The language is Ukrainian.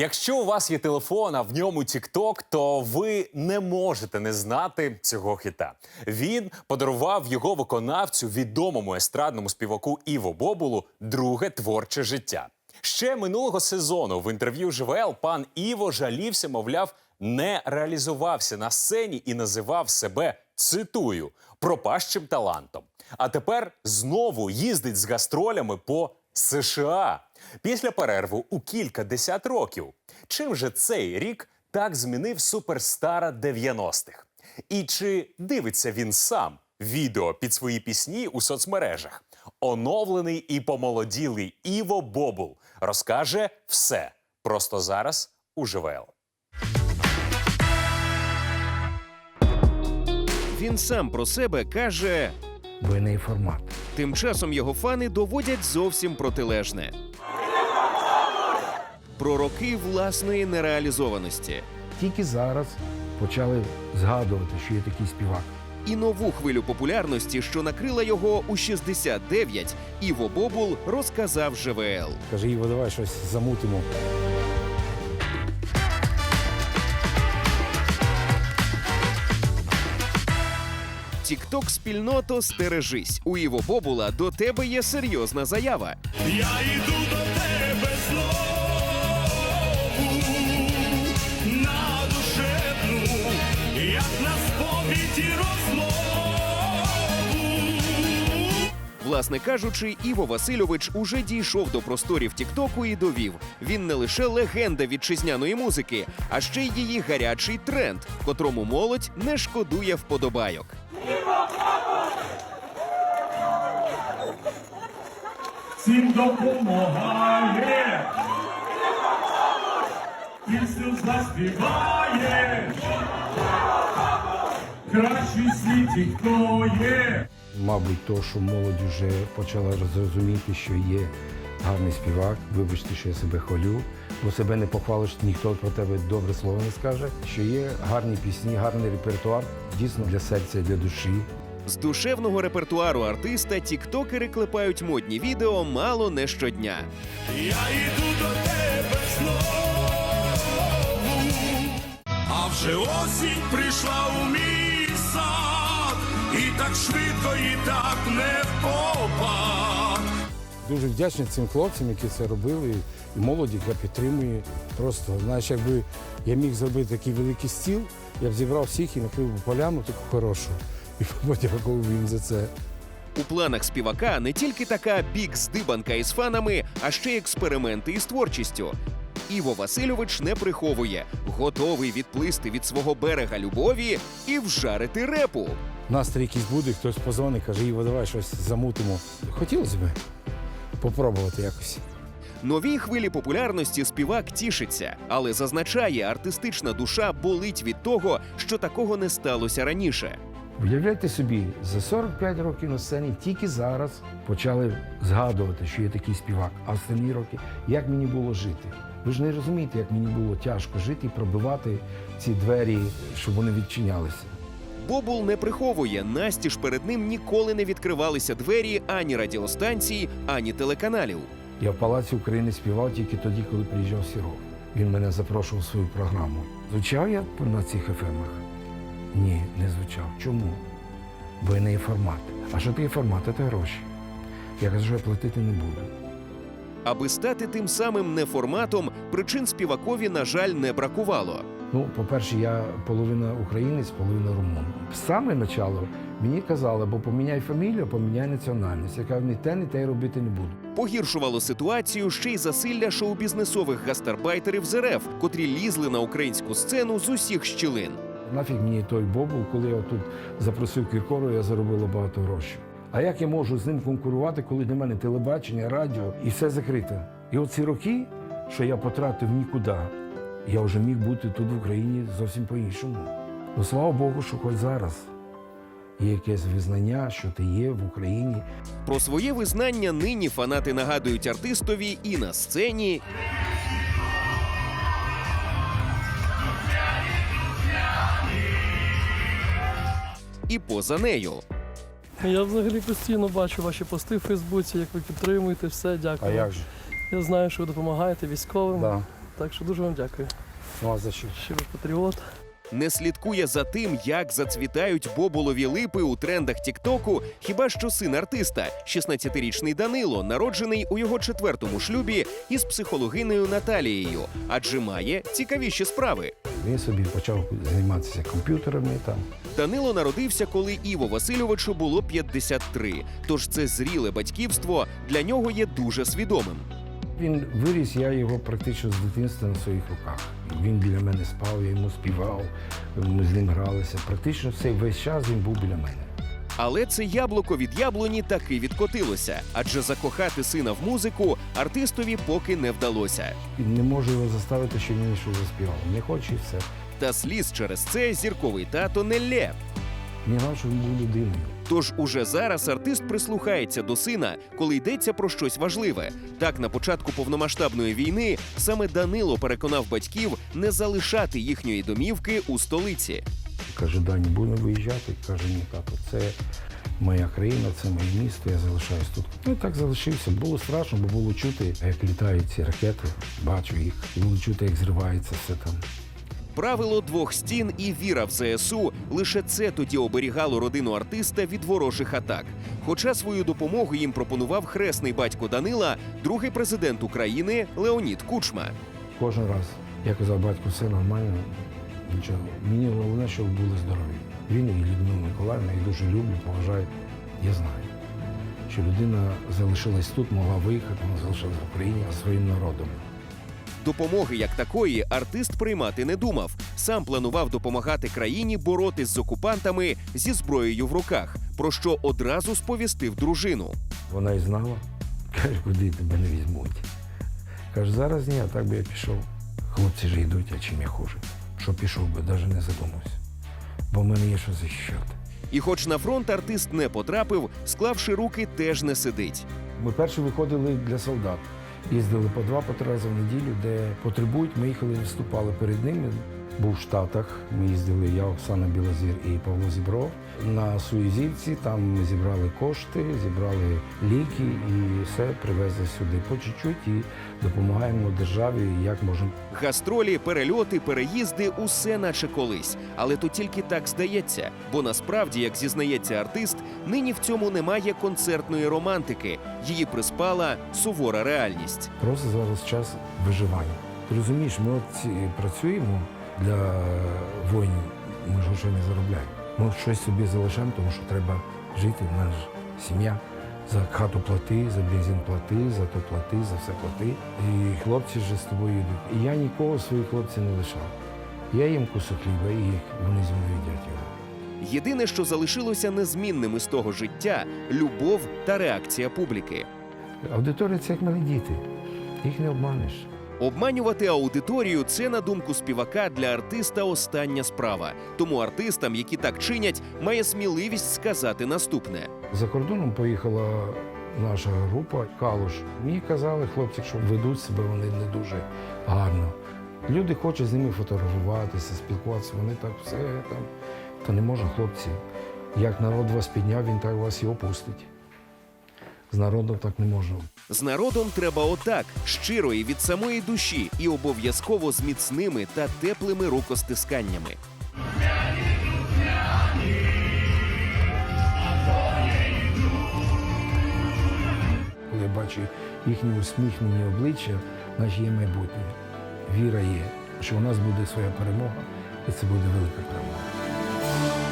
Якщо у вас є телефон, а в ньому TikTok, то ви не можете не знати цього хіта. Він подарував його виконавцю, відомому естрадному співаку Іво Бобулу, друге творче життя. Ще минулого сезону в інтерв'ю ЖВЛ пан Іво жалівся, мовляв, не реалізувався на сцені і називав себе цитую пропащим талантом. А тепер знову їздить з гастролями по США після перерву у кілька десят років. Чим же цей рік так змінив суперстара 90-х? І чи дивиться він сам відео під свої пісні у соцмережах? Оновлений і помолоділий Іво Бобул розкаже все просто зараз у ЖВЛ. Він сам про себе каже. Двойний формат. Тим часом його фани доводять зовсім протилежне. Про роки власної нереалізованості Тільки зараз почали згадувати, що є такий співак. і нову хвилю популярності, що накрила його у 69, Іво Бобул розказав ЖВЛ. Каже, Іво, давай щось замутимо. Тікток спільното стережись. У Іво Бобула до тебе є серйозна заява. Я йду до тебе знову на душевну, як на сповіді розмову. Власне кажучи, Іво Васильович уже дійшов до просторів Тіктоку і довів. Він не лише легенда вітчизняної музики, а ще й її гарячий тренд, котрому молодь не шкодує вподобайок. Всім допомагає, пісню заспіває, кращий світі хто є. Мабуть, то, що молодь вже почала зрозуміти, що є гарний співак. Вибачте, що я себе хвалю, бо себе не похвалиш, ніхто про тебе добре слово не скаже. Що є гарні пісні, гарний репертуар, дійсно для серця і для душі. З душевного репертуару артиста тіктокери клепають модні відео мало не щодня. Я йду до тебе знову, а вже осінь прийшла у мій сад, і так швидко, і так не впопад. Дуже вдячний цим хлопцям, які це робили, і молоді, яка підтримує. Просто, знаєш, якби я міг зробити такий великий стіл, я б зібрав всіх і накрив поляну таку хорошу. І подякував їм за це. У планах співака не тільки така бік-здибанка із фанами, а ще й експерименти із творчістю. Іво Васильович не приховує, готовий відплисти від свого берега любові і вжарити репу. Настрій якийсь буде, хтось позвонить, каже, Іво, давай щось замутимо. Хотілося б попробувати якось. Новій хвилі популярності співак тішиться, але зазначає, артистична душа болить від того, що такого не сталося раніше. Уявляйте собі, за 45 років на сцені тільки зараз почали згадувати, що є такий співак. А останні роки, як мені було жити? Ви ж не розумієте, як мені було тяжко жити і пробивати ці двері, щоб вони відчинялися. Бобул не приховує, настіж перед ним ніколи не відкривалися двері ані радіостанцій, ані телеканалів. Я в Палаці України співав тільки тоді, коли приїжджав Сіров. Він мене запрошував в свою програму. Звучав я на цих ефемах? Ні, не звучав. Чому? Бо я не є формат. А що таке формат? Це гроші. Я кажу, що я платити не буду. Аби стати тим самим неформатом, причин співакові, на жаль, не бракувало. Ну, по-перше, я половина українець, половина румун. Саме начало мені казали, бо поміняй фамілію, поміняй національність. Я кажу, ні те, ні те й робити не буду. Погіршувало ситуацію ще й засилля шоу-бізнесових гастарбайтерів з РФ, котрі лізли на українську сцену з усіх щілин. Нафіг мені той бобул, коли я тут запросив Кіркору, я заробила багато грошей. А як я можу з ним конкурувати, коли для мене телебачення, радіо і все закрите? І оці роки, що я потратив нікуди, я вже міг бути тут в Україні зовсім по-іншому. Ну слава Богу, що хоч зараз є якесь визнання, що ти є в Україні. Про своє визнання нині фанати нагадують артистові і на сцені, і поза нею. Я взагалі постійно бачу ваші пости в Фейсбуці, як ви підтримуєте все. А Дякую. як же? Я знаю, що ви допомагаєте військовим. Да. Так що дуже вам дякую. Ну а за що? Щиро патріот. Не слідкує за тим, як зацвітають боболові липи у трендах Тіктоку, хіба що син артиста, 16-річний Данило, народжений у його четвертому шлюбі із психологинею Наталією, адже має цікавіші справи. Він собі почав займатися комп'ютерами там. Данило народився, коли Іво Васильовичу було 53, тож це зріле батьківство для нього є дуже свідомим. Він виріс, я його практично з дитинства на своїх руках. Він біля мене спав, я йому співав, ми з ним гралися. Практично цей весь час він був біля мене. Але це яблуко від яблуні таки відкотилося, адже закохати сина в музику артистові поки не вдалося. Не можу його заставити, щоб він щось заспівав. Не хоче і все. Та сліз через це зірковий тато не лє. Не що він був людиною. Тож уже зараз артист прислухається до сина, коли йдеться про щось важливе. Так, на початку повномасштабної війни саме Данило переконав батьків не залишати їхньої домівки у столиці. Каже, Дані, будемо виїжджати. Каже, ні, тато, це моя країна, це моє місто, я залишаюсь тут. Ну і так залишився. Було страшно, бо було чути, як літають ці ракети, бачу їх, було чути, як зривається все там. Правило двох стін і віра в ЗСУ лише це тоді оберігало родину артиста від ворожих атак. Хоча свою допомогу їм пропонував хресний батько Данила, другий президент України Леонід Кучма. Кожен раз я казав, батько, все нормально, нічого. Мені головне, щоб були здорові. Він і Людмила Миколаївна, я дуже люблю, поважаю. Я знаю, що людина залишилась тут, могла виїхати, вона залишилась в Україні своїм народом. Допомоги як такої артист приймати не думав. Сам планував допомагати країні боротись з окупантами зі зброєю в руках, про що одразу сповістив дружину. Вона і знала, каже, куди тебе не візьмуть. Каже, зараз ні, а так би я пішов. Хлопці ж йдуть, а чим я хуже. Що пішов би, навіть не задумався. Бо в мене є що захищати. І, хоч на фронт артист не потрапив, склавши руки, теж не сидить. Ми перші виходили для солдат. Їздили по два, по три рази в неділю, де потребують. Ми їхали, виступали перед ними. Був в Штатах. Ми їздили, я, Оксана Білозір і Павло Зібров. На Суїзівці там ми зібрали кошти, зібрали ліки і все привезли сюди по чуть-чуть і допомагаємо державі, як можемо. Гастролі, перельоти, переїзди усе наче колись. Але то тільки так здається. Бо насправді, як зізнається артист, нині в цьому немає концертної романтики. Її приспала сувора реальність. Просто зараз час виживання. Ти розумієш, ми от ці, працюємо для воїнів, ми ж грошей не заробляємо. Ми щось собі залишаємо, тому що треба жити, в нас сім'я. За хату плати, за бензин плати, за то плати, за все плати. І хлопці ж з тобою йдуть. І я нікого своїх хлопців не лишав. Я їм кусок хліба, і вони зі мною їдять його. Єдине, що залишилося незмінним з того життя любов та реакція публіки. Аудиторія це як малі діти. Їх не обманеш. Обманювати аудиторію це, на думку співака, для артиста остання справа. Тому артистам, які так чинять, має сміливість сказати наступне. За кордоном поїхала наша група Калуш. Мені казали хлопці, що ведуть себе вони не дуже гарно. Люди хочуть з ними фотографуватися, спілкуватися, вони так все там. Та не можна, хлопці. Як народ вас підняв, він так вас і опустить. З народом так не можна. З народом треба отак, щиро і від самої душі, і обов'язково з міцними та теплими рукостисканнями. Коли я бачу їхні усміхнені обличчя, значить є майбутнє. Віра є, що у нас буде своя перемога, і це буде велика перемога.